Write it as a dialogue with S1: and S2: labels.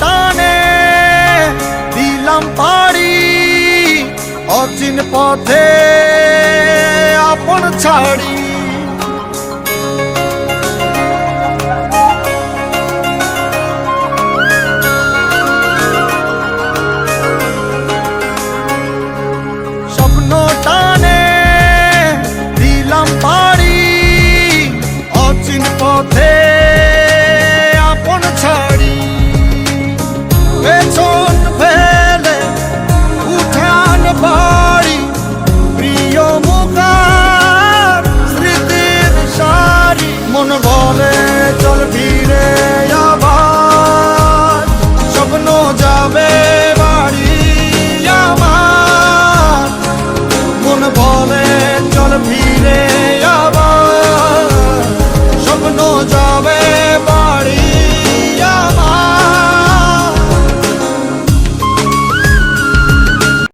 S1: টানে? দিলাম পারি অচিন পথে আপন ছাড়ি।